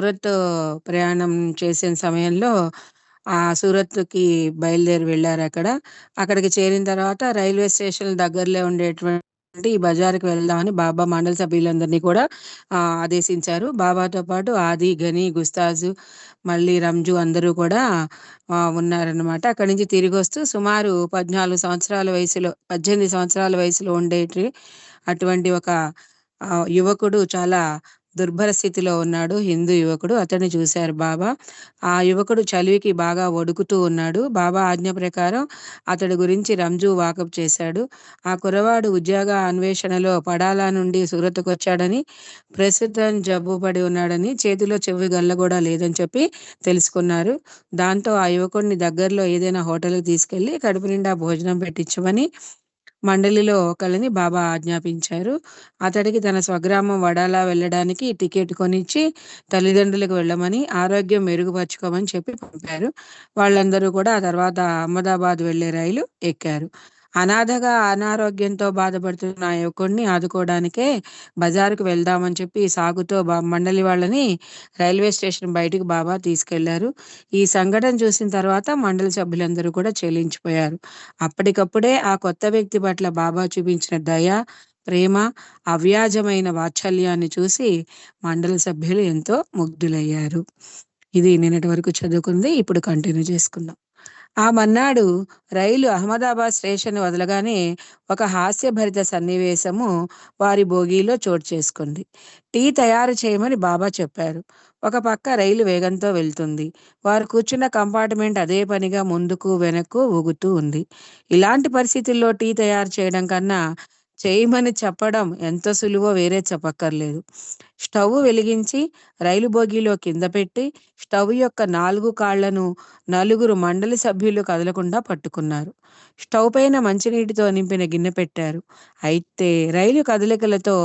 సూరత్ ప్రయాణం చేసిన సమయంలో ఆ సూరత్‌కి బయలుదేరి వెళ్ళారు అక్కడ అక్కడికి చేరిన తర్వాత రైల్వే స్టేషన్ దగ్గరలో ఉండేటువంటి ఈ బజార్‌కి వెళ్దామని బాబా మండలి సభ్యులందరినీ కూడా ఆదేశించారు. బాబాతో పాటు ఆది, గని, గుస్తాజు, మళ్ళీ రంజు అందరూ కూడా ఉన్నారనమాట. అక్కడి నుంచి తిరిగొస్తూ సుమారు 14 సంవత్సరాల వయసులో 18 సంవత్సరాల వయసులో ఉండేటి అటువంటి ఒక యువకుడు చాలా దుర్భర స్థితిలో ఉన్నాడు. హిందూ యువకుడు. అతన్ని చూశారు బాబా. ఆ యువకుడు చలివికి బాగా వణుకుతూ ఉన్నాడు. బాబా ఆజ్ఞ ప్రకారం అతడి గురించి రంజు వాకప్ చేశాడు. ఆ కురవాడు ఉద్యోగ అన్వేషణలో పడాలా నుండి సూరత్‌కొచ్చాడని, ప్రస్తుతం జబ్బు పడి ఉన్నాడని, చేతిలో చెవి గల్ల కూడా లేదని చెప్పి తెలుసుకున్నారు. దాంతో ఆ యువకుడిని దగ్గరలో ఏదైనా హోటల్‌కి తీసుకెళ్ళి కడుపు నిండా భోజనం పెట్టించమని మండలిలో ఒకరిని బాబా ఆజ్ఞాపించారు. అతడికి తన స్వగ్రామం వడాలా వెళ్ళడానికి టికెట్ కొనిచ్చి తల్లిదండ్రులకు వెళ్ళమని, ఆరోగ్యం మెరుగుపరుచుకోమని చెప్పి పంపారు. వాళ్ళందరూ కూడా ఆ తర్వాత అహ్మదాబాద్ వెళ్ళే రైలు ఎక్కారు. అనాథగా అనారోగ్యంతో బాధపడుతున్న ఆ యువకుడిని ఆదుకోవడానికే బజారుకు వెళ్దామని చెప్పి సాగుతో మండలి వాళ్ళని రైల్వే స్టేషన్ బయటికి బాబా తీసుకెళ్ళారు. ఈ సంఘటన చూసిన తర్వాత మండలి సభ్యులందరూ కూడా చెలించిపోయారు. అప్పటికప్పుడే ఆ కొత్త వ్యక్తి పట్ల బాబా చూపించిన దయ, ప్రేమ, అవ్యాజమైన వాత్సల్యాన్ని చూసి మండలి సభ్యులు ఎంతో ముగ్ధులయ్యారు. ఇది నిన్నటి వరకు చదువుకుంది. ఇప్పుడు కంటిన్యూ చేసుకుందాం. ఆ మన్నాడు రైలు అహ్మదాబాద్ స్టేషన్ వదలగానే ఒక హాస్యభరిత సన్నివేశము వారి బోగీలో చోటు చేసుకుంది. టీ తయారు చేయమని బాబా చెప్పారు. ఒక పక్క రైలు వేగంతో వెళ్తుంది. వారు కూర్చున్న కంపార్ట్‌మెంట్ అదే పనిగా ముందుకు, వెనక్కు ఊగుతూ ఉంది. ఇలాంటి పరిస్థితుల్లో టీ తయారు చేయడం కన్నా చేయమని చెప్పడం ఎంత సులువో వేరే చెప్పక్కర్లేదు. స్టవ్ వెలిగించి రైలు బోగీలో కింద పెట్టి స్టవ్ యొక్క నాలుగు కాళ్ళను నలుగురు మండలి సభ్యులు కదలకుండా పట్టుకున్నారు. స్టవ్ పైన మంచినీటితో నింపిన గిన్నె పెట్టారు. అయితే రైలు కదలికలతో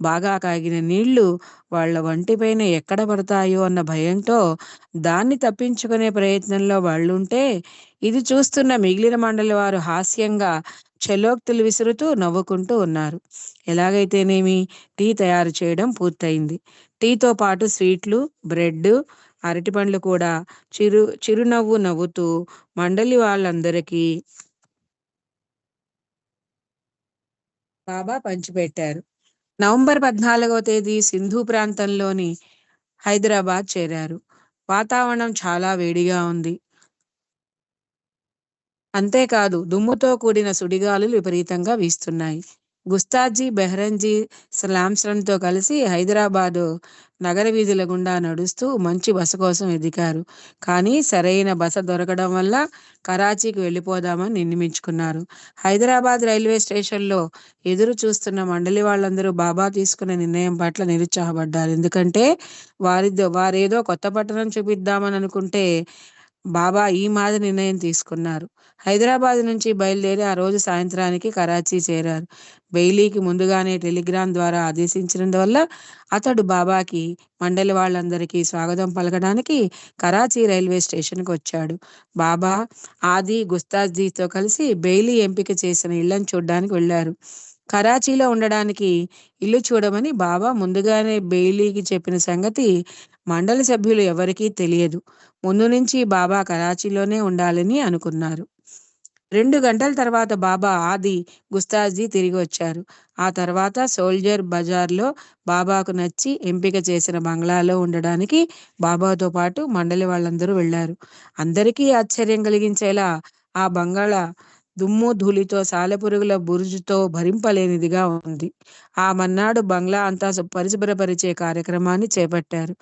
బాగా కాగిన నీళ్ళు వాళ్ళ వంటిపైన ఎక్కడ పడతాయో అన్న భయంతో దాన్ని తప్పించుకునే ప్రయత్నంలో వాళ్ళుంటే, ఇది చూస్తున్న మిగిలిన మండలి వారు హాస్యంగా చెలోక్తులు విసురుతూ నవ్వుకుంటూ ఉన్నారు. ఎలాగైతేనేమి టీ తయారు చేయడం పూర్తయింది. టీతో పాటు స్వీట్లు, బ్రెడ్, అరటిపండ్లు కూడా చిరు చిరునవ్వు నవ్వుతూ మండలి వాళ్ళందరికీ బాబా పంచిపెట్టారు. నవంబర్ 14వ తేదీ సింధు ప్రాంతంలోని హైదరాబాద్ చేరారు. వాతావరణం చాలా వేడిగా ఉంది. అంతేకాదు దుమ్ముతో కూడిన సుడిగాలులు విపరీతంగా వీస్తున్నాయి. గుస్తాజీ, బెహ్రంజీ, శ్లామ్సన్‌తో కలిసి హైదరాబాదు నగర వీధుల గుండా నడుస్తూ మంచి బస కోసం ఎదిగారు కానీ సరైన బస దొరకడం వల్ల కరాచీకి వెళ్ళిపోదామని నిర్ణయించుకున్నారు. హైదరాబాద్ రైల్వే స్టేషన్‌లో ఎదురు చూస్తున్న మండలి వాళ్ళందరూ బాబా తీసుకున్న నిర్ణయం పట్ల నిరుత్సాహపడ్డారు. ఎందుకంటే వారిదో వారేదో కొత్త పట్టణం చూపిద్దామని అనుకుంటే బాబా ఈ మాదిరి నిర్ణయం తీసుకున్నారు. హైదరాబాద్ నుంచి బయలుదేరి ఆ రోజు సాయంత్రానికి కరాచీ చేరారు. బెయిలీకి ముందుగానే టెలిగ్రామ్ ద్వారా ఆదేశించినందువల్ల అతడు బాబాకి, మండలి వాళ్ళందరికీ స్వాగతం పలకడానికి కరాచీ రైల్వే స్టేషన్కి వచ్చాడు బాబా, ఆది, గుస్తాజీతో కలిసి బెయిలీ ఎంపిక చేసిన ఇళ్ళను చూడ్డానికి వెళ్ళారు కరాచీలో ఉండడానికి ఇల్లు చూడమని బాబా ముందుగానే బెయిలీకి చెప్పిన సంగతి మండలి సభ్యులు ఎవరికీ తెలియదు. ముందు నుంచి బాబా కరాచీలోనే ఉండాలని అనుకున్నారు. రెండు గంటల తర్వాత బాబా, ఆది, గుస్తాజీ తిరిగి వచ్చారు. ఆ తర్వాత సోల్జర్ బజార్‌లో బాబాకు నచ్చి ఎంపిక చేసిన బంగ్లాలో ఉండడానికి బాబాతో పాటు మండలి వాళ్ళందరూ వెళ్ళారు. అందరికీ ఆశ్చర్యం కలిగించేలా ఆ బంగళా దుమ్ము, ధూళితో, సాలెపురుగుల బురుజుతో భరింపలేనిదిగా ఉంది. ఆ మన్నాడు బంగ్లా అంతా పరిశుభ్రపరిచే కార్యక్రమాన్ని చేపట్టారు.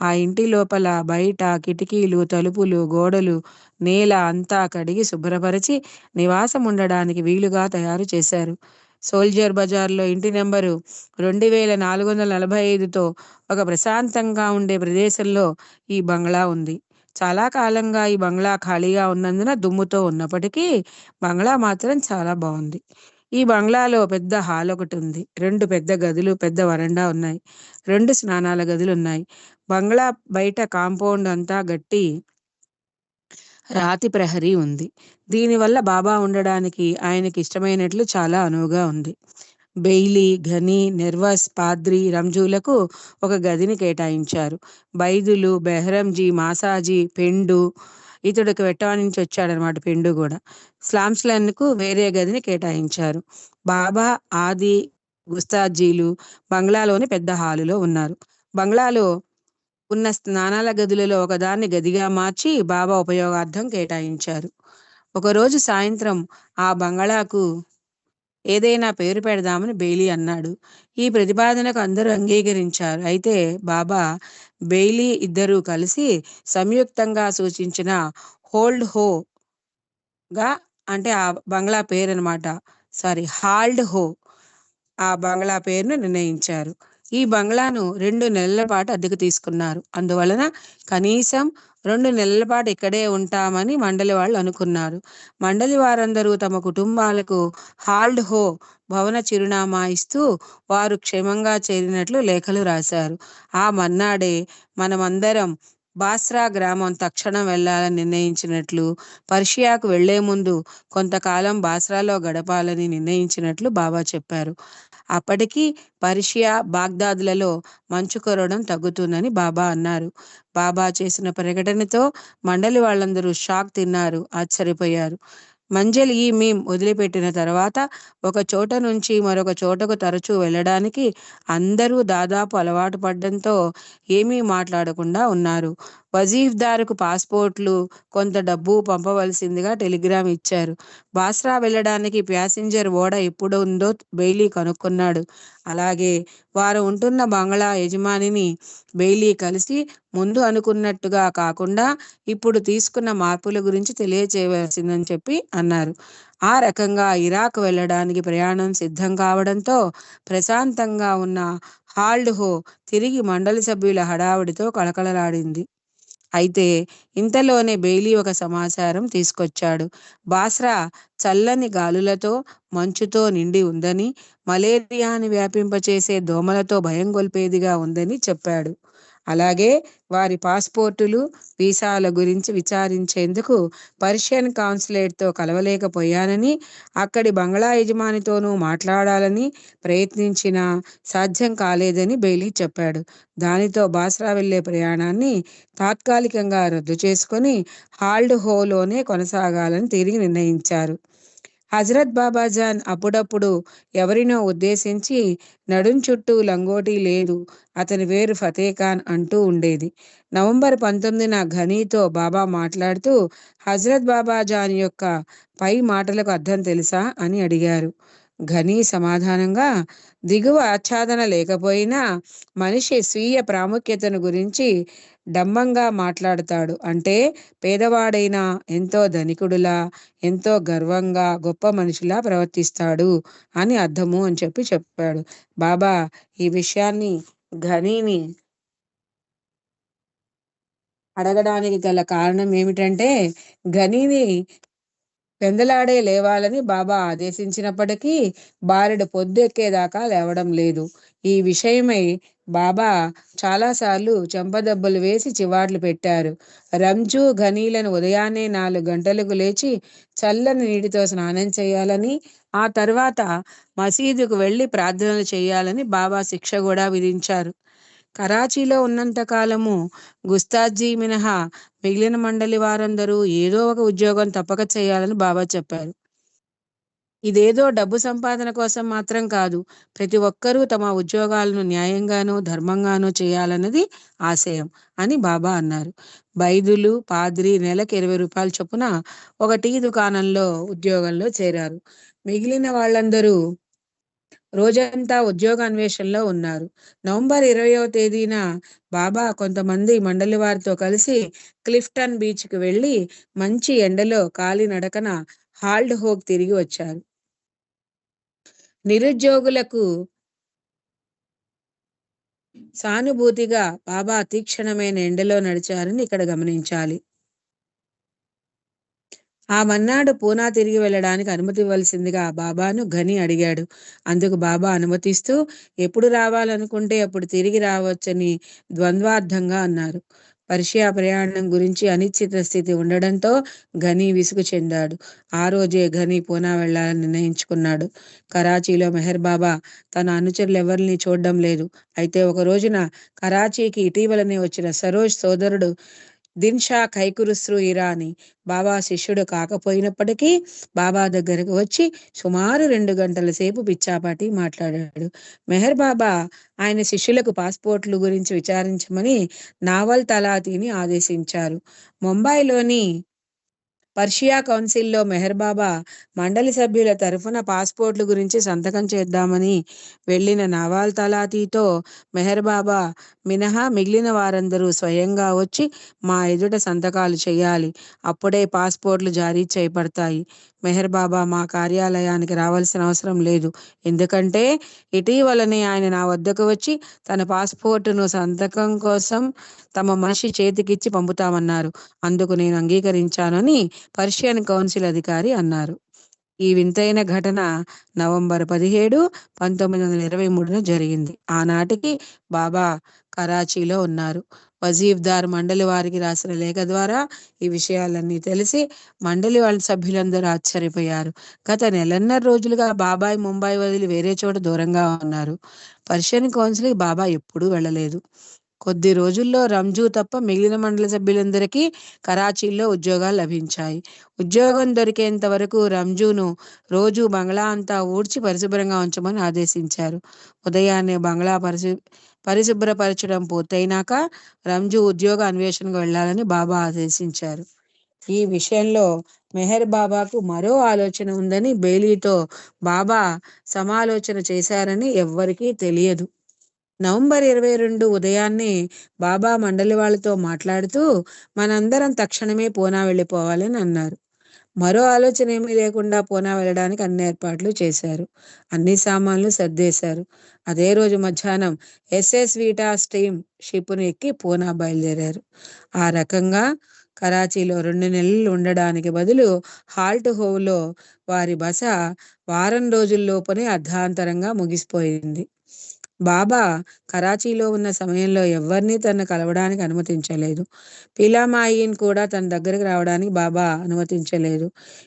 ఆ ఇంటి లోపల, బయట కిటికీలు, తలుపులు, గోడలు, నేల అంతా కడిగి శుభ్రపరిచి నివాసం ఉండడానికి వీలుగా తయారు చేశారు. సోల్జర్ బజార్‌లో ఇంటి నెంబరు రెండు వేల నాలుగు వందల నలభై ఐదుతో ఒక ప్రశాంతంగా ఉండే ప్రదేశంలో ఈ బంగ్లా ఉంది. చాలా కాలంగా ఈ బంగ్లా ఖాళీగా ఉన్నందున దుమ్ముతో ఉన్నప్పటికీ బంగ్లా మాత్రం చాలా బాగుంది ఈ బంగ్లాలో పెద్ద హాల్ ఒకటి ఉంది రెండు పెద్ద గదులు, పెద్ద వరండా ఉన్నాయి. రెండు స్నానాల గదులు ఉన్నాయి బంగ్లా బయట కాంపౌండ్ అంతా గట్టి రాతి ప్రహరీ ఉంది. దీనివల్ల బాబా ఉండడానికి ఆయనకి ఇష్టమైనట్లు చాలా అనువుగా ఉంది. బెయిలీ ఘని నెర్వస్ పాద్రి రంజులకు ఒక గదిని కేటాయించారు. బైదులు బెహరంజీ మాసాజీ పెండు ఇతడికి వెట్టా నుంచి వచ్చాడనమాట పెండు కూడా. స్లామ్స్లన్కు వేరే గదిని కేటాయించారు. బాబా ఆది గుస్తాజీలు బంగ్లాలోని పెద్ద హాలులో ఉన్నారు. బంగ్లాలో ఉన్న స్నానాల గదులలో ఒకదాన్ని గదిగా మార్చి బాబా ఉపయోగార్థం కేటాయించారు. ఒకరోజు సాయంత్రం ఆ బంగళాకు ఏదైనా పేరు పెడదామని బెయిలీ అన్నాడు. ఈ ప్రతిపాదనకు అందరూ అంగీకరించారు. అయితే బాబా బెయిలీ ఇద్దరూ కలిసి సంయుక్తంగా సూచించిన హోల్డ్ హో గా అంటే ఆ బంగ్లా పేరు అనమాట సారీ హాల్డ్ హో ఆ బంగ్లా పేరును నిర్ణయించారు. ఈ బంగ్లాను రెండు నెలల పాటు అద్దెకు తీసుకున్నారు. అందువలన కనీసం రెండు నెలల పాటు ఇక్కడే ఉంటామని మండలి వాళ్ళు అనుకున్నారు. మండలి వారందరూ తమ కుటుంబాలకు హాల్డ్ హో భవన చిరునామా ఇస్తూ వారు క్షేమంగా చేరినట్లు లేఖలు రాశారు. ఆ మన్నాడే మనమందరం బాస్రా గ్రామం తక్షణం వెళ్ళాలని నిర్ణయించినట్లు పర్షియాకు వెళ్ళే ముందు కొంతకాలం బాస్రాలో గడపాలని నిర్ణయించినట్లు బాబా చెప్పారు. అప్పటికి పర్షియా బాగ్దాద్లలో మంచు కురవడం తగ్గుతుందని బాబా అన్నారు. బాబా చేసిన ప్రకటనతో మండలి వాళ్ళందరూ షాక్ తిన్నారు ఆశ్చర్యపోయారు. మంజల్ ఈ మీమ్ వదిలిపెట్టిన తర్వాత ఒక చోట నుంచి మరొక చోటకు తరచూ వెళ్ళడానికి అందరూ దాదాపు అలవాటు పడడంతో ఏమీ మాట్లాడకుండా ఉన్నారు. వజీఫ్దారుకు పాస్పోర్ట్లు కొంత డబ్బు పంపవలసిందిగా టెలిగ్రామ్ ఇచ్చారు. బాస్రా వెళ్ళడానికి ప్యాసింజర్ ఓడ ఎప్పుడు ఉందో బెయిలీ కనుక్కున్నాడు. అలాగే వారు ఉంటున్న బంగ్లా యజమానిని బెయిలీ కలిసి ముందు అనుకున్నట్టుగా కాకుండా ఇప్పుడు తీసుకున్న మార్పుల గురించి తెలియచేయవలసిందని చెప్పి అన్నారు. ఆ రకంగా ఇరాక్ వెళ్ళడానికి ప్రయాణం సిద్ధం కావడంతో ప్రశాంతంగా ఉన్న హాల్డ్ హో తిరిగి మండలి సభ్యుల హడావుడితో కళకళలాడింది. అయితే ఇంతలోనే బెయిలీ ఒక సమాచారం తీసుకొచ్చాడు. బాస్రా చల్లని గాలులతో మంచుతో నిండి ఉందని మలేరియాని వ్యాపింపచేసే దోమలతో భయం గొల్పేదిగా ఉందని చెప్పాడు. అలాగే వారి పాస్పోర్టులు వీసాల గురించి విచారించేందుకు పర్షియన్ కాన్సులేట్తో కలవలేకపోయానని అక్కడి బంగ్లా యజమానితోనూ మాట్లాడాలని ప్రయత్నించినా సాధ్యం కాలేదని బెయిలీ చెప్పాడు. దానితో బాస్రా వెళ్ళే ప్రయాణాన్ని తాత్కాలికంగా రద్దు చేసుకొని హాల్డ్ హోలోనే కొనసాగాలని తిరిగి నిర్ణయించారు. హజరత్ బాబాజాన్ అప్పుడప్పుడు ఎవరినో ఉద్దేశించి నడుం చుట్టూ లంగోటి లేదు. అతని వేరు ఫతేఖాన్ అంటూ ఉండేది. నవంబర్ పంతొమ్మిదిన ఘనీతో బాబా మాట్లాడుతూ హజరత్ బాబాజాన్ యొక్క పై మాటలకు అర్థం తెలుసా? అని అడిగారు. ఘనీ సమాధానంగా దిగువ ఆచ్ఛాదన లేకపోయినా మనిషి స్వీయ ప్రాముఖ్యతను గురించి డంబంగా మాట్లాడతాడు. అంటే పేదవాడైనా ఎంతో ధనికుడులా ఎంతో గర్వంగా గొప్ప మనిషిలా ప్రవర్తిస్తాడు అని అర్థము అని చెప్పి చెప్పాడు. బాబా ఈ విషయాన్ని ఘనీని అడగడానికి గల కారణం ఏమిటంటే ఘనీని పెందలాడే లేవాలని బాబా ఆదేశించినప్పటికీ బారెడు పొద్దెక్కేదాకా లేవడం లేదు. ఈ విషయమై బాబా చాలాసార్లు చెంపదెబ్బలు వేసి చివాట్లు పెట్టారు. రంజు ఘనీలను ఉదయాన్నే నాలుగు గంటలకు లేచి చల్లని నీటితో స్నానం చేయాలని ఆ తర్వాత మసీదుకు వెళ్ళి ప్రార్థనలు చేయాలని బాబా శిక్ష కూడా విధించారు. కరాచీలో ఉన్నంత కాలము గుస్తాజీ మినహా మిగిలిన మండలి వారందరూ ఏదో ఒక ఉద్యోగం తప్పక చేయాలని బాబా చెప్పారు. ఇదేదో డబ్బు సంపాదన కోసం మాత్రం కాదు ప్రతి ఒక్కరూ తమ ఉద్యోగాలను న్యాయంగానూ ధర్మంగానూ చేయాలన్నది ఆశయం అని బాబా అన్నారు. బైదులు పాద్రి నెలకు ఇరవై రూపాయల చొప్పున ఒక టీ దుకాణంలో ఉద్యోగంలో చేరారు. మిగిలిన వాళ్ళందరూ రోజంతా ఉద్యోగ అన్వేషణలో ఉన్నారు. నవంబర్ ఇరవయో తేదీన బాబా కొంతమంది మండలి వారితో కలిసి క్లిఫ్టన్ బీచ్కి మంచి ఎండలో కాలినడకన హాల్డ్ హోక్ తిరిగి వచ్చారు. నిరుద్యోగులకు సానుభూతిగా బాబా తీక్షణమైన ఎండలో నడిచారని ఇక్కడ గమనించాలి. ఆ మన్నాడు పూనా తిరిగి వెళ్ళడానికి అనుమతి ఇవ్వాల్సిందిగా బాబాను ఘని అడిగాడు. అందుకు బాబా అనుమతిస్తూ ఎప్పుడు రావాలనుకుంటే అప్పుడు తిరిగి రావచ్చని ద్వంద్వార్థంగా అన్నారు. పర్షియా ప్రయాణం గురించి అనిశ్చిత స్థితి ఉండడంతో ఘని విసుగు చెందాడు. ఆ రోజే ఘని పూనా వెళ్ళాలని నిర్ణయించుకున్నాడు. కరాచీలో మెహర్ బాబా తన అనుచరులు ఎవరిని చూడడం లేదు. అయితే ఒక రోజున కరాచీకి ఇటీవలనే వచ్చిన సరోజ్ సోదరుడు దిన్షా ఖైకురుస్రు ఇరానీ. బాబా శిష్యుడు కాకపోయినప్పటికీ బాబా దగ్గరకు వచ్చి సుమారు రెండు గంటల సేపు పిచ్చాపాటి మాట్లాడాడు. మెహర్ బాబా ఆయన శిష్యులకు పాస్పోర్ట్లు గురించి విచారించమని నావల్ తలాతీని ఆదేశించారు. ముంబైలోని పర్షియా కౌన్సిల్లో మెహర్ బాబా మండలి సభ్యుల తరఫున పాస్పోర్ట్ల గురించి సంతకం చేద్దామని వెళ్ళిన నవాల్ తలాతీతో మెహర్ బాబా మినహా మిగిలిన వారందరూ స్వయంగా వచ్చి మా ఎదుట సంతకాలు చేయాలి. అప్పుడే పాస్పోర్ట్లు జారీ చేయబడతాయి మెహర్ బాబా మా కార్యాలయానికి రావాల్సిన అవసరం లేదు. ఎందుకంటే ఇటీవలనే ఆయన నా వద్దకు వచ్చి తన పాస్పోర్టును సంతకం కోసం తమ మనిషి చేతికిచ్చి పంపుతామన్నారు. అందుకు నేను అంగీకరించానని పర్షియన్ కౌన్సిల్ అధికారి అన్నారు. ఈ వింతైన ఘటన నవంబర్ పదిహేడు పంతొమ్మిది వందల ఇరవై మూడున జరిగింది. ఆనాటికి బాబా కరాచీలో ఉన్నారు. వజీఫ్దార్ మండలి వారికి రాసిన లేఖ ద్వారా ఈ విషయాలన్నీ తెలిసి మండలి వాళ్ళ సభ్యులందరూ ఆశ్చర్యపోయారు. గత నెలన్నర రోజులుగా బాబాయ్ ముంబై వదిలి వేరే చోట దూరంగా ఉన్నారు. పర్షియన్ కౌన్సిల్కి బాబా ఎప్పుడూ వెళ్ళలేదు. కొద్ది రోజుల్లో రంజు తప్ప మిగిలిన మండలి సభ్యులందరికీ కరాచీలో ఉద్యోగాలు లభించాయి. ఉద్యోగం దొరికేంత వరకు రంజును రోజు బంగ్లా అంతా ఊడ్చి పరిశుభ్రంగా ఉంచమని ఆదేశించారు. ఉదయాన్నే బంగ్లా పరిశు పరిశుభ్రపరచడం పూర్తయినాక రంజు ఉద్యోగ అన్వేషణకు వెళ్ళాలని బాబా ఆదేశించారు. ఈ విషయంలో మెహర్ బాబాకు మరో ఆలోచన ఉందని బెయిలీతో బాబా సమాలోచన చేశారని ఎవ్వరికీ తెలియదు. నవంబర్ ఇరవై రెండు ఉదయాన్నే బాబా మండలి వాళ్ళతో మాట్లాడుతూ మనందరం తక్షణమే పూనా వెళ్ళిపోవాలని అన్నారు. మరో ఆలోచన ఏమీ లేకుండా పూనా వెళ్ళడానికి అన్ని ఏర్పాట్లు చేశారు. అన్ని సామాన్లు సర్దేశారు. అదే రోజు మధ్యాహ్నం ఎస్ఎస్ వీటా స్టీమ్ షిప్ను ఎక్కి పూనా బయలుదేరారు. ఆ రకంగా కరాచీలో రెండు నెలలు ఉండడానికి బదులు హాల్ట్ హోవ్లో వారి బస వారం రోజుల్లోపనే అర్ధాంతరంగా ముగిసిపోయింది. బాబా కరాచీలో ఉన్న సమయంలో ఎవరిని తనను కలవడానికి అనుమతించలేదు. పీలామాయిని కూడా తన దగ్గరికి రావడానికి బాబా అనుమతించలేదు.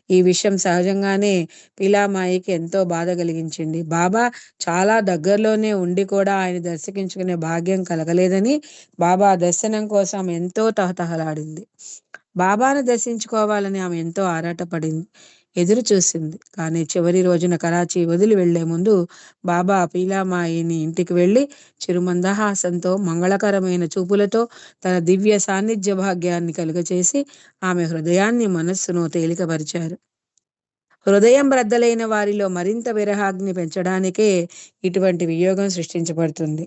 ఈ విషయం సహజంగానే పీలామాయికి ఎంతో బాధ కలిగించింది. బాబా చాలా దగ్గరలోనే ఉండి కూడా ఆయన దర్శించుకునే భాగ్యం కలగలేదని బాబా దర్శనం కోసం ఎంతో తహతహలాడింది. బాబాను దర్శించుకోవాలని ఆమె ఎంతో ఆరాటపడింది. ఎదురు చూసింది కానీ చివరి రోజున కరాచీ వదిలి వెళ్ళే ముందు బాబా పీలామాయిని ఇంటికి వెళ్ళి చిరుమందహాసంతో మంగళకరమైన చూపులతో తన దివ్య సాన్నిధ్య భాగ్యాన్ని కలుగచేసి ఆమె హృదయాన్ని మనస్సును తేలికపరిచారు. హృదయం బ్రద్దలైన వారిలో మరింత విరహాగ్ని పెంచడానికే ఇటువంటి వియోగం సృష్టించబడుతుంది.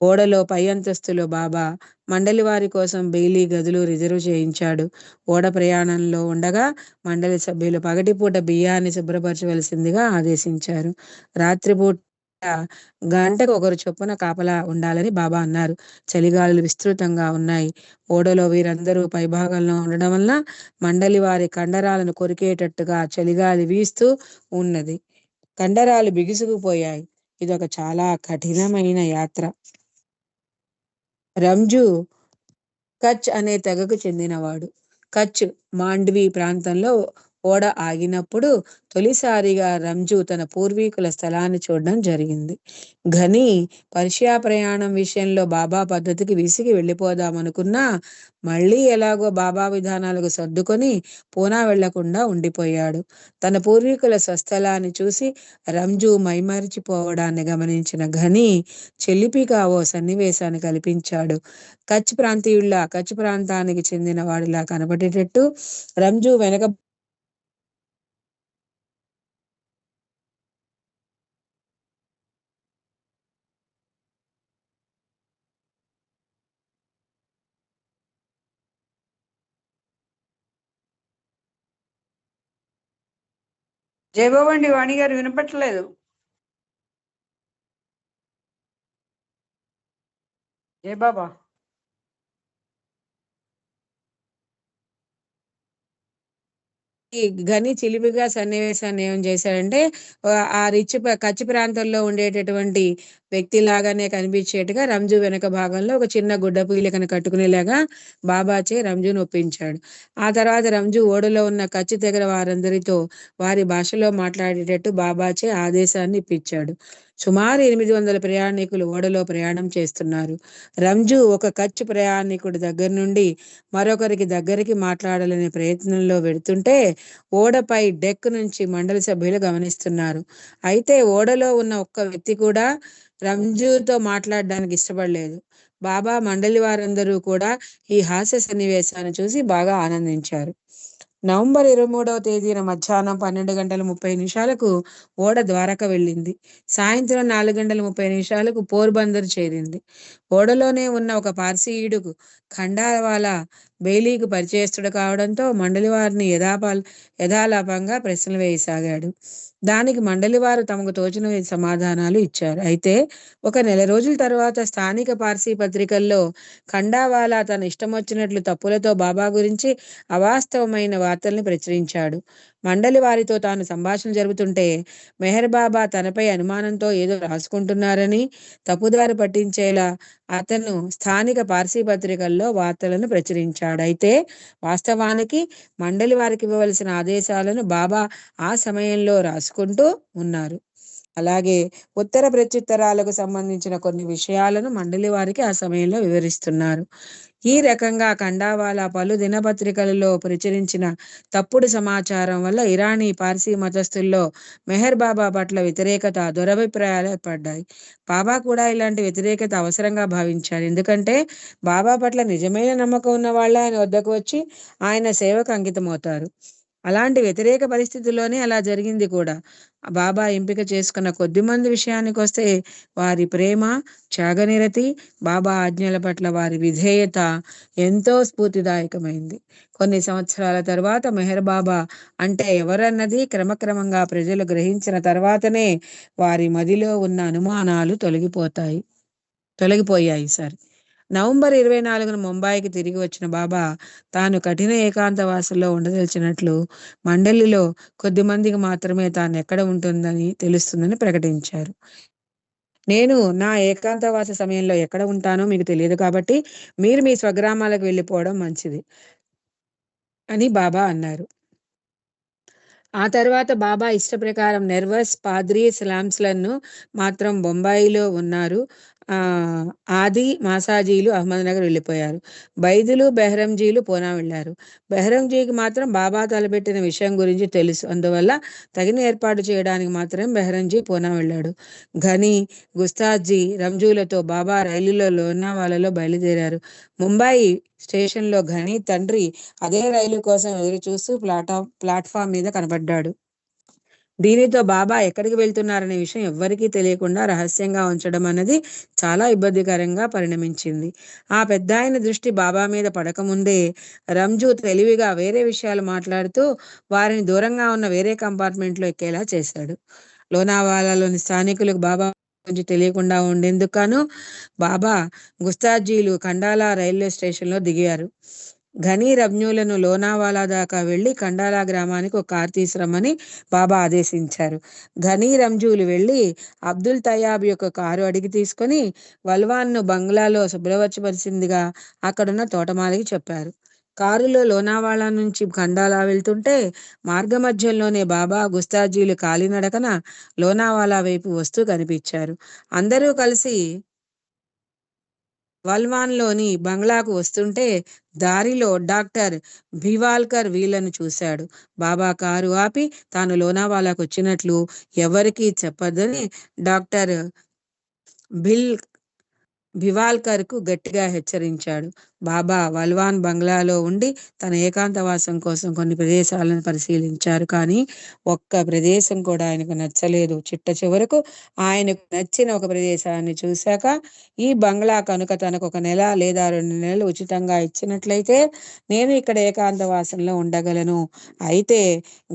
ఓడలో పై అంతస్తులో బాబా మండలి వారి కోసం బెయిలీ గదులు రిజర్వ్ చేయించాడు. ఓడ ప్రయాణంలో ఉండగా మండలి సభ్యులు పగటిపూట బియ్యాన్ని శుభ్రపరచవలసిందిగా ఆదేశించారు. రాత్రిపూట గంటకు ఒకరు చొప్పున కాపలా ఉండాలని బాబా అన్నారు. చలిగాలులు విస్తృతంగా ఉన్నాయి. ఓడలో వీరందరూ పైభాగంలో ఉండడం వల్ల మండలి వారి కండరాలను కొరికేటట్టుగా చలిగాలి వీస్తూ ఉన్నది. కండరాలు బిగుసుకుపోయాయి. ఇదొక చాలా కఠినమైన యాత్ర. రంజు కచ్ అనే తెగకు చెందినవాడు. కచ్ మాండ్వి ప్రాంతంలో ఓడ ఆగినప్పుడు తొలిసారిగా రంజు తన పూర్వీకుల స్థలాన్ని చూడడం జరిగింది. ఘని పర్షియా ప్రయాణం విషయంలో బాబా పద్ధతికి విసిగి వెళ్ళిపోదామనుకున్నా మళ్ళీ ఎలాగో బాబా విధానాలకు సర్దుకొని పూనా వెళ్ళకుండా ఉండిపోయాడు. తన పూర్వీకుల స్వస్థలాన్ని చూసి రంజు మైమరిచిపోవడాన్ని గమనించిన ఘని చెల్లిపిగా ఓ సన్నివేశాన్ని కల్పించాడు. కచ్ ప్రాంతీయుళ్ళ కచ్ ప్రాంతానికి చెందిన వాడిలా కనబడేటట్టు రంజు వెనక జయబాబండి వాణి గారు వినపట్లేదు జయబాబా. గని చిలిపిగా సన్నివేశాన్ని ఏం చేశాడంటే ఆ రిచ్ కచ్చి ప్రాంతంలో ఉండేటటువంటి వ్యక్తి లాగానే కనిపించేట్టుగా రంజు వెనక భాగంలో ఒక చిన్న గుడ్డ పీలికను కట్టుకునేలాగా బాబాచే రంజును ఒప్పించాడు. ఆ తర్వాత రంజు ఓడలో ఉన్న కచ్చి తెగర వారందరితో వారి భాషలో మాట్లాడేటట్టు బాబాచే ఆదేశాన్ని ఇప్పించాడు. సుమారు ఎనిమిది వందల ప్రయాణికులు ఓడలో ప్రయాణం చేస్తున్నారు. రంజు ఒక కచ్ ప్రయాణికుడి దగ్గర నుండి మరొకరికి దగ్గరికి మాట్లాడాలనే ప్రయత్నంలో వెడుతుంటే ఓడపై డెక్ నుంచి మండలి సభ్యులు గమనిస్తున్నారు. అయితే ఓడలో ఉన్న ఒక్క వ్యక్తి కూడా రంజుతో మాట్లాడడానికి ఇష్టపడలేదు. బాబా మండలి వారందరూ కూడా ఈ హాస్య సన్నివేశాన్ని చూసి బాగా ఆనందించారు. నవంబర్ ఇరవై మూడవ తేదీన మధ్యాహ్నం పన్నెండు గంటల ముప్పై నిమిషాలకు ఓడ ద్వారక వెళ్ళింది. సాయంత్రం నాలుగు గంటల ముప్పై నిమిషాలకు పోర్బందర్ చేరింది. ఓడలోనే ఉన్న ఒక పార్సీయుడుకు ఖండావాల బెయిలీకి పరిచయస్తుడు కావడంతో మండలి వారిని యథాపాల్ యథాలాపంగా ప్రశ్నలు వేయసాగాడు. దానికి మండలి వారు తమకు తోచిన సమాధానాలు ఇచ్చారు. అయితే ఒక నెల రోజుల తర్వాత స్థానిక పార్సీ పత్రికల్లో ఖండావాలా తన ఇష్టం వచ్చినట్లు తప్పులతో బాబా గురించి అవాస్తవమైన వార్తల్ని ప్రచురించాడు. మండలి వారితో తాను సంభాషణ జరుపుతుంటే మెహర్ బాబా తనపై అనుమానంతో ఏదో రాసుకుంటున్నారని తప్పుదారి పట్టించేలా అతను స్థానిక పార్సీ పత్రికల్లో వార్తలను ప్రచురించాడు. అయితే వాస్తవానికి మండలి వారికి ఇవ్వవలసిన ఆదేశాలను బాబా ఆ సమయంలో రాసుకుంటూ ఉన్నారు. అలాగే ఉత్తర ప్రత్యుత్తరాలకు సంబంధించిన కొన్ని విషయాలను మండలి వారికి ఆ సమయంలో వివరిస్తున్నారు. ఈ రకంగా ఖండావాలా పలు దినపత్రికలలో ప్రచురించిన తప్పుడు సమాచారం వల్ల ఇరానీ పార్సీ మతస్థుల్లో మెహర్ బాబా పట్ల వ్యతిరేకత దురభిప్రాయాలు ఏర్పడ్డాయి. బాబా కూడా ఇలాంటి వ్యతిరేకత అవసరంగా భావించారు. ఎందుకంటే బాబా పట్ల నిజమైన నమ్మకం ఉన్న వాళ్ళు ఆయన వద్దకు వచ్చి ఆయన సేవకు అంకితమవుతారు. అలాంటి వ్యతిరేక పరిస్థితుల్లోనే అలా జరిగింది కూడా. బాబా ఎంపిక చేసుకున్న కొద్ది మంది విషయానికి వస్తే వారి ప్రేమ త్యాగనిరతి బాబా ఆజ్ఞల పట్ల వారి విధేయత ఎంతో స్ఫూర్తిదాయకమైంది. కొన్ని సంవత్సరాల తర్వాత మెహర్ బాబా అంటే ఎవరన్నది క్రమక్రమంగా ప్రజలు గ్రహించిన తర్వాతనే వారి మదిలో ఉన్న అనుమానాలు తొలగిపోతాయి తొలగిపోయాయి సార్. నవంబర్ ఇరవై నాలుగున ముంబాయికి తిరిగి వచ్చిన బాబా తాను కఠిన ఏకాంతవాసంలో ఉండదలిచినట్లు మండలిలో కొద్ది మందికి మాత్రమే తాను ఎక్కడ ఉంటుందని తెలుస్తుందని ప్రకటించారు. నేను నా ఏకాంతవాస సమయంలో ఎక్కడ ఉంటానో మీకు తెలియదు కాబట్టి మీరు మీ స్వగ్రామాలకు వెళ్ళిపోవడం మంచిది అని బాబా అన్నారు. ఆ తర్వాత బాబా ఇష్ట ప్రకారం నెర్వస్ పాద్రీ స్లామ్స్లను మాత్రం బొంబాయిలో ఉన్నారు. ఆది మాసాజీలు అహ్మద్నగర్ వెళ్ళిపోయారు. బైదులు బెహరంజీలు పూనా వెళ్ళారు. బెహరంజీకి మాత్రం బాబా తలపెట్టిన విషయం గురించి తెలుసు. అందువల్ల తగిన ఏర్పాటు చేయడానికి మాత్రం బెహరంజీ పూనా వెళ్ళాడు. ఘని గుస్తాజీ రంజూలతో బాబా రైలులో లోనావాలలో బయలుదేరారు. ముంబాయి స్టేషన్లో ఘని తండ్రి అదే రైలు కోసం ఎదురు చూస్తూ ప్లాటా ప్లాట్ఫామ్ మీద కనబడ్డాడు. దీనితో బాబా ఎక్కడికి వెళ్తున్నారనే విషయం ఎవ్వరికీ తెలియకుండా రహస్యంగా ఉంచడం అన్నది చాలా ఇబ్బందికరంగా పరిణమించింది. ఆ పెద్ద ఆయన దృష్టి బాబా మీద పడకముందే రంజు తెలివిగా వేరే విషయాలు మాట్లాడుతూ వారిని దూరంగా ఉన్న వేరే కంపార్ట్మెంట్లో ఎక్కేలా చేశాడు. లోనావాలాలోని స్థానికులకు బాబా గురించి తెలియకుండా ఉండేందుకు బాబా గుస్తాజీలు ఖండాలా రైల్వే స్టేషన్లో దిగారు. ఘనీ రజ్ఞులను లోనావాలా దాకా వెళ్ళి కండాలా గ్రామానికి ఒక కార్ తీసురమ్మని బాబా ఆదేశించారు. ఘనీ రంజువులు వెళ్ళి అబ్దుల్ తయాబ్ యొక్క కారు అడిగి తీసుకొని వల్వాన్ను బంగ్లాలో శుభ్రపరచవలసిందిగా అక్కడున్న తోటమాలికి చెప్పారు. కారులో లోనావాలా నుంచి ఖండాలా వెళ్తుంటే మార్గ మధ్యంలోనే బాబా గుస్తాజీలు కాలినడకన లోనావాలా వైపు వస్తూ కనిపించారు. అందరూ కలిసి వల్వాన్లోని బంగ్లాకు వస్తుంటే దారిలో డాక్టర్ భివాల్కర్ వీళ్ళను చూశాడు. బాబా కారు ఆపి తాను లోనావాలాకు వచ్చినట్లు ఎవరికీ చెప్పదని డాక్టర్ బిల్ భివాల్కర్కు గట్టిగా హెచ్చరించాడు. బాబా వల్వాన్ బంగ్లాలో ఉండి తన ఏకాంతవాసం కోసం కొన్ని ప్రదేశాలను పరిశీలించారు. కానీ ఒక్క ప్రదేశం కూడా ఆయనకు నచ్చలేదు. చిట్ట చివరకు ఆయనకు నచ్చిన ఒక ప్రదేశాన్ని చూశాక ఈ బంగ్లా కనుక తనకు ఒక నెల లేదా రెండు నెలలు ఉచితంగా ఇచ్చినట్లయితే నేను ఇక్కడ ఏకాంతవాసంలో ఉండగలను. అయితే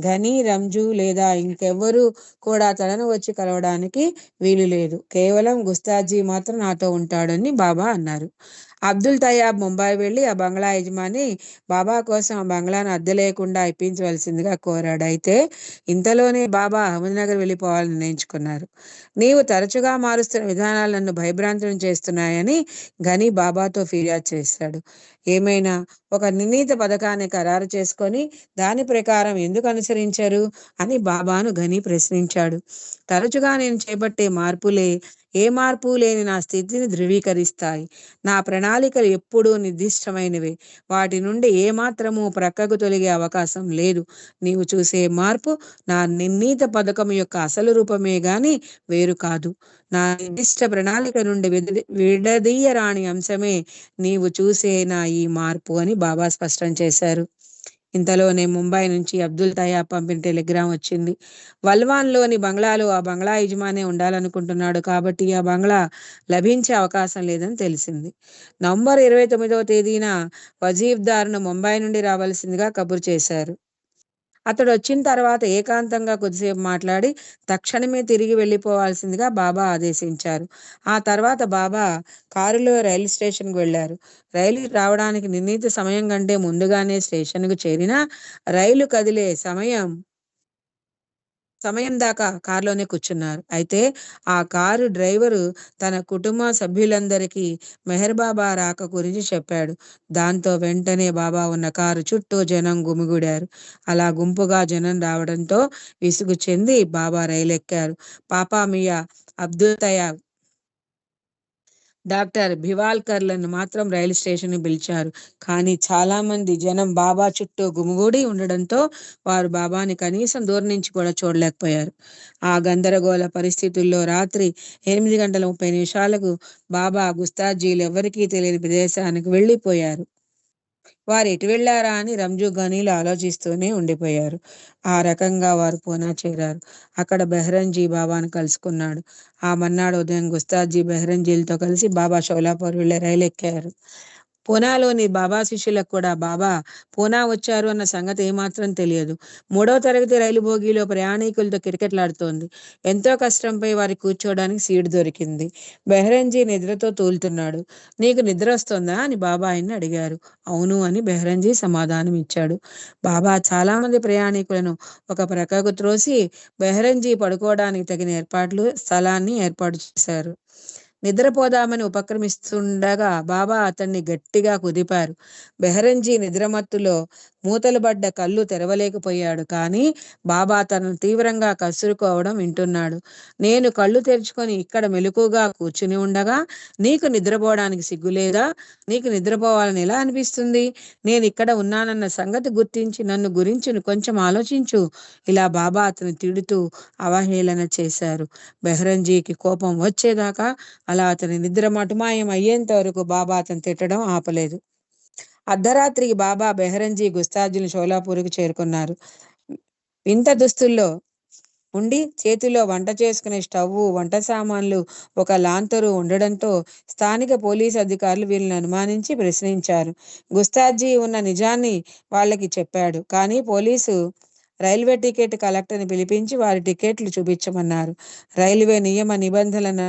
ఘనీ రంజు లేదా ఇంకెవ్వరూ కూడా తనను వచ్చి కలవడానికి వీలు లేదు. కేవలం గుస్తాజీ మాత్రం నాతో ఉంటాడని బాబా అన్నారు. అబ్దుల్ తయాబ్ ముంబై వెళ్ళి ఆ బంగ్లా యజమాని బాబా కోసం ఆ బంగ్లాను అద్దె లేకుండా ఇప్పించవలసిందిగా కోరాడు. అయితే ఇంతలోనే బాబా అహ్మద్నగర్ వెళ్ళిపోవాలని నిర్ణయించుకున్నారు. నీవు తరచుగా మారుస్తున్న విధానాలు నన్ను భయభ్రాంతులను చేస్తున్నాయని గని బాబాతో ఫిర్యాదు చేశాడు. ఏమైనా ఒక నిర్ణీత పథకాన్ని ఖరారు చేసుకొని దాని ప్రకారం ఎందుకు అనుసరించారు అని బాబాను గని ప్రశ్నించాడు. తరచుగా నేను చేపట్టే మార్పులే ఏ మార్పు లేని నా స్థితిని ధృవీకరిస్తాయి. నా ప్రణాళికలు ఎప్పుడూ నిర్దిష్టమైనవి. వాటి నుండి ఏమాత్రము ప్రక్కకు తొలగే అవకాశం లేదు. నీవు చూసే మార్పు నా నిర్ణీత పథకం యొక్క అసలు రూపమే గాని వేరు కాదు. నా నిర్దిష్ట ప్రణాళిక నుండి విడదీయరాని అంశమే నీవు చూసే నా ఈ మార్పు అని బాబా స్పష్టం చేశారు. ఇంతలోనే ముంబై నుంచి అబ్దుల్ తయాబ్ పంపిన టెలిగ్రామ్ వచ్చింది. వల్వాన్లోని బంగ్లాలో ఆ బంగ్లా యజమానే ఉండాలనుకుంటున్నాడు కాబట్టి ఆ బంగ్లా లభించే అవకాశం లేదని తెలిసింది. నవంబర్ ఇరవై తొమ్మిదవ తేదీన వజీఫ్దార్ను ముంబై నుండి రావాల్సిందిగా కబురు చేశారు. అతడు వచ్చిన తర్వాత ఏకాంతంగా కొద్దిసేపు మాట్లాడి తక్షణమే తిరిగి వెళ్ళిపోవాల్సిందిగా బాబా ఆదేశించారు. ఆ తర్వాత బాబా కారులో రైలు స్టేషన్కు వెళ్ళారు. రైలు రావడానికి నిర్ణీత సమయం కంటే ముందుగానే స్టేషన్కు చేరిన రైలు కదిలే సమయం సమయం దాకా కారులోనే కూర్చున్నారు. అయితే ఆ కారు డ్రైవరు తన కుటుంబ సభ్యులందరికీ మెహర్ బాబా రాక గురించి చెప్పాడు. దాంతో వెంటనే బాబా ఉన్న కారు చుట్టూ జనం గుమిగూడారు. అలా గుంపుగా జనం రావడంతో విసుగు చెంది బాబా రైలు ఎక్కారు పాపా మియా అబ్దుల్ తయాబ్ డాక్టర్ భివాల్కర్లను మాత్రం రైలు స్టేషన్ పిలిచారు. కానీ చాలా మంది జనం బాబా చుట్టూ గుమిగూడి ఉండడంతో వారు బాబాని కనీసం దూరం నుంచి కూడా చూడలేకపోయారు. ఆ గందరగోళ పరిస్థితుల్లో రాత్రి ఎనిమిది గంటల ముప్పై నిమిషాలకు బాబా గుస్తాజీలు ఎవరికీ తెలియని ప్రదేశానికి వెళ్ళిపోయారు. వారు ఎటు వెళ్ళారా అని రంజు గనీలు ఆలోచిస్తూనే ఉండిపోయారు. ఆ రకంగా వారు పూనా చేరారు. అక్కడ బెహరంజీ బాబాను కలుసుకున్నాడు. ఆ మర్నాడు ఉదయం గుస్తాజీ బెహరంజీలతో కలిసి బాబా షోలాపూర్ వెళ్ళే రైలు ఎక్కారు. పూనాలోని బాబా శిష్యులకు కూడా బాబా పూనా వచ్చారు అన్న సంగతి ఏమాత్రం తెలియదు. మూడవ తరగతి రైలు బోగీలో ప్రయాణికులతో కిటకిటలాడుతోంది ఎంతో కష్టంపై వారి కూర్చోవడానికి సీటు దొరికింది. బెహరంజీ నిద్రతో తూలుతున్నాడు. నీకు నిద్ర వస్తుందా? అని బాబా ఆయన్ని అడిగారు. అవును అని బెహరంజీ సమాధానం ఇచ్చాడు. బాబా చాలా మంది ప్రయాణికులను ఒక ప్రక్కకు త్రోసి బెహరంజీ పడుకోవడానికి తగిన ఏర్పాట్లు స్థలాన్ని ఏర్పాటు చేశారు. నిద్రపోదామని ఉపక్రమిస్తుండగా బాబా అతన్ని గట్టిగా కుదిపారు. బెహరంజీ నిద్రమత్తులో మూతలు పడ్డ కళ్ళు తెరవలేకపోయాడు. కానీ బాబా తనను తీవ్రంగా కసురుకోవడం వింటున్నాడు. నేను కళ్ళు తెరుచుకొని ఇక్కడ మెలకుగా కూర్చుని ఉండగా నీకు నిద్రపోవడానికి సిగ్గులేదా? నీకు నిద్రపోవాలని ఎలా అనిపిస్తుంది? నేను ఇక్కడ ఉన్నానన్న సంగతి గుర్తించి నన్ను గురించి కొంచెం ఆలోచించు. ఇలా బాబా అతను తిడుతూ అవహేళన చేశారు. బెహరంజీకి కోపం వచ్చేదాకా అలా అతని నిద్ర మటుమాయం అయ్యేంత వరకు బాబా అతను తిట్టడం ఆపలేదు. అర్ధరాత్రికి బాబా బెహరంజీ గుస్తాజులు షోలాపూర్కి చేరుకున్నారు. వింత దుస్తుల్లో ఉండి చేతిలో వంట చేసుకునే స్టవ్ వంట సామాన్లు ఒక లాంతరు ఉండడంతో స్థానిక పోలీస్ అధికారులు వీళ్ళని అనుమానించి ప్రశ్నించారు. గుస్తాజీ ఉన్న నిజాన్ని వాళ్ళకి చెప్పాడు. కానీ పోలీసు రైల్వే టికెట్ కలెక్టర్ని పిలిపించి వారి టికెట్లు చూపించమన్నారు. రైల్వే నియమ నిబంధనలను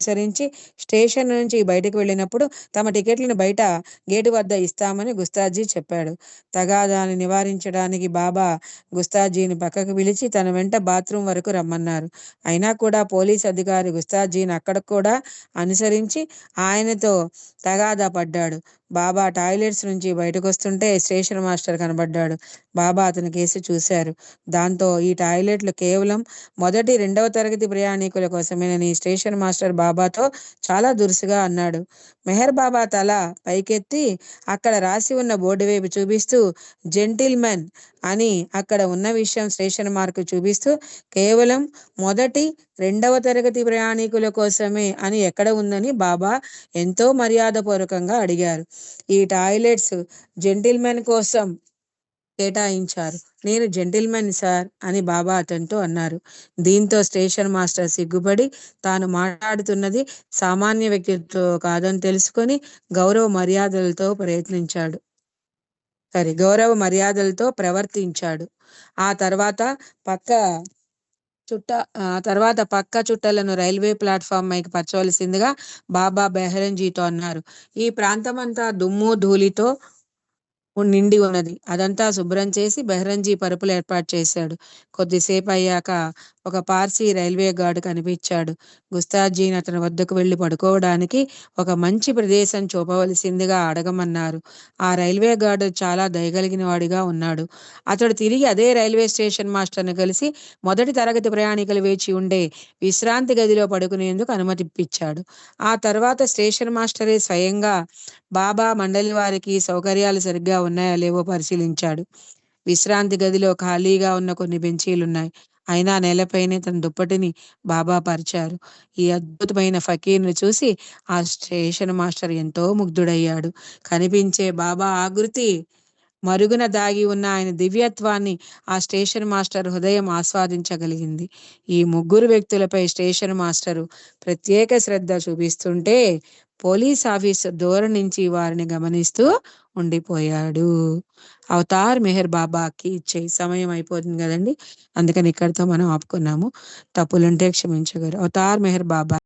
అనుసరించి స్టేషన్ నుంచి బయటకు వెళ్ళినప్పుడు తమ టికెట్లను బయట గేటు వద్ద ఇస్తామని గుస్తాజీ చెప్పాడు. తగాదాన్ని నివారించడానికి బాబా గుస్తాజీని పక్కకు పిలిచి తన వెంట బాత్రూమ్ వరకు రమ్మన్నారు. అయినా కూడా పోలీస్ అధికారి గుస్తాజీని అక్కడ కూడా అనుసరించి ఆయనతో తగాదా పడ్డాడు. బాబా టాయిలెట్స్ నుంచి బయటకు వస్తుంటే స్టేషన్ మాస్టర్ కనబడ్డాడు. బాబా అతని కేసు చూశారు. దాంతో ఈ టాయిలెట్లు కేవలం మొదటి రెండవ తరగతి ప్రయాణికుల కోసమేనని స్టేషన్ మాస్టర్ బాబాతో చాలా దురుసుగా అన్నాడు. మెహర్ బాబా తల పైకెత్తి అక్కడ రాసి ఉన్న బోర్డు వైపు చూపిస్తూ జెంటిల్మెన్ అని అక్కడ ఉన్న విషయం స్టేషన్ మార్కు చూపిస్తూ కేవలం మొదటి రెండవ తరగతి ప్రయాణికుల కోసమే అని ఎక్కడ ఉందని బాబా ఎంతో మర్యాదపూర్వకంగా అడిగారు. ఈ టాయిలెట్స్ జెంటిల్మెన్ కోసం కేటాయించారు. నేను జెంటిల్మెన్ సార్ అని బాబా అతనితో అన్నారు. దీంతో స్టేషన్ మాస్టర్ సిగ్గుపడి తాను మాట్లాడుతున్నది సామాన్య వ్యక్తితో కాదని తెలుసుకొని గౌరవ మర్యాదలతో ప్రయత్నించాడు. సరే గౌరవ మర్యాదలతో ప్రవర్తించాడు. ఆ తర్వాత పక్క చుట్ట ఆ తర్వాత పక్క చుట్టలను రైల్వే ప్లాట్ఫామ్ పైకి పరచవలసిందిగా బాబా బెహరంజీతో అన్నారు. ఈ ప్రాంతమంతా దుమ్ము ధూళితో నిండి ఉన్నది. అదంతా శుభ్రం చేసి బెహరంజీ పరుపులు ఏర్పాటు చేశాడు. కొద్దిసేపు అయ్యాక ఒక పార్సీ రైల్వే గార్డు కనిపించాడు. గుస్తాజీని అతని వద్దకు వెళ్ళి పడుకోవడానికి ఒక మంచి ప్రదేశం చూపవలసిందిగా అడగమన్నారు. ఆ రైల్వే గార్డు చాలా దయగలిగిన వాడిగా ఉన్నాడు. అతడు తిరిగి అదే రైల్వే స్టేషన్ మాస్టర్ని కలిసి మొదటి తరగతి ప్రయాణికులు వేచి ఉండే విశ్రాంతి గదిలో పడుకునేందుకు అనుమతి ఇప్పించాడు ఆ తర్వాత స్టేషన్ మాస్టరే స్వయంగా బాబా మండలి వారికి సౌకర్యాలు సరిగ్గా ఉన్నాయో లేవో పరిశీలించాడు. విశ్రాంతి గదిలో ఖాళీగా ఉన్న కొన్ని బెంచీలున్నాయి. అయినా నేలపైనే తన దుప్పటిని బాబా పరిచారు. ఈ అద్భుతమైన ఫకీర్ను చూసి ఆ స్టేషన్ మాస్టర్ ఎంతో ముగ్ధుడయ్యాడు. కనిపించే బాబా ఆకృతి మరుగున దాగి ఉన్న ఆయన దివ్యత్వాన్ని ఆ స్టేషన్ మాస్టర్ హృదయం ఆస్వాదించగలిగింది. ఈ ముగ్గురు వ్యక్తులపై స్టేషన్ మాస్టరు ప్రత్యేక శ్రద్ధ చూపిస్తుంటే పోలీస్ ఆఫీసర్ దూరం నుంచి వారిని గమనిస్తూ ఉండిపోయాడు. అవతార్ మెహర్ బాబాకి ఇచ్చే సమయం అయిపోతుంది కదండి. అందుకని ఇక్కడితో మనం ఆపుకున్నాము. తప్పులుంటే క్షమించగలరు. అవతార్ మెహర్ బాబా